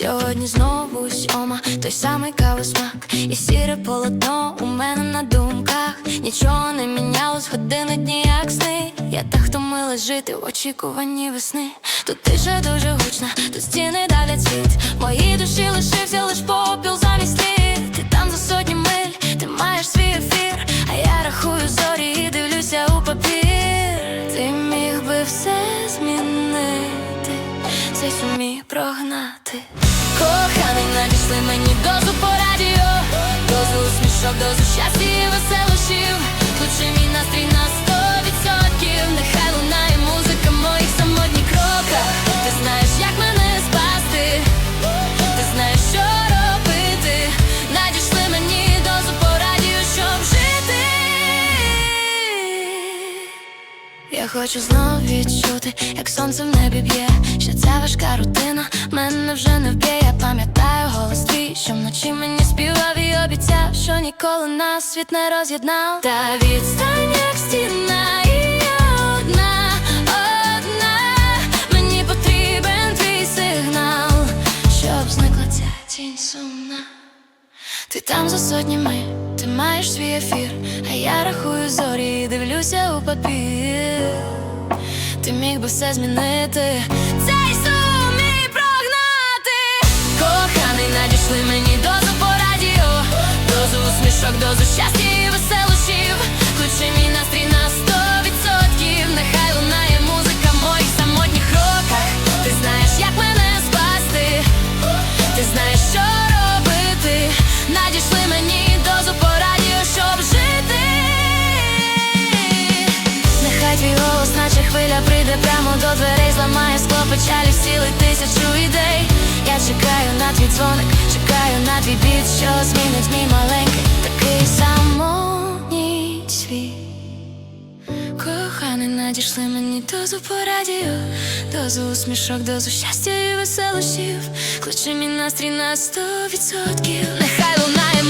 сьогодні знову сьома, той самий кавосмак і сіре полотно у мене на думках. Нічого не мінялось, години дні як сни. Я так втомилась жити в очікуванні весни. Тут тиша дуже гучна, тут стіни давлять світ. В моїй душі лишився лиш попіл замість слів. Ти там за сотні миль, ти маєш свій ефір, а я рахую зорі і дивлюся у папір. Ти міг би все змінити, цей сумі прогнати. Надійшли мені дозу по радіо, дозу усмішок, дозу щастя і веселощів. Включи мій настрій на сто відсотків. Нехай лунає музика моїх самотніх кроках. Ти знаєш, як мене спасти, ти знаєш, що робити. Надійшли мені дозу по радіо, щоб жити. Я хочу знов відчути, як сонце в небі б'є, що ця важка рутина мене вже не вб'є. Що вночі мені співав і обіцяв, що ніколи нас світ не роз'єднав. Та відстань, як стіна, і одна. Мені потрібен твій сигнал, щоб зникла ця тінь сумна. Ти там за сотнями, ти маєш свій ефір, а я рахую зорі і дивлюся у папір. Ти міг би все змінити, прийде прямо до дверей, зламає скло печалі, всілить тисячу ідей. Я чекаю на твій дзвоник, чекаю на твій біт, що змінить мій маленький, такий самотній світ. Коханий, надійшли мені дозу по радіо, дозу усмішок, дозу щастя і веселощів. Кличе мій настрій на сто відсотків. Нехай лунає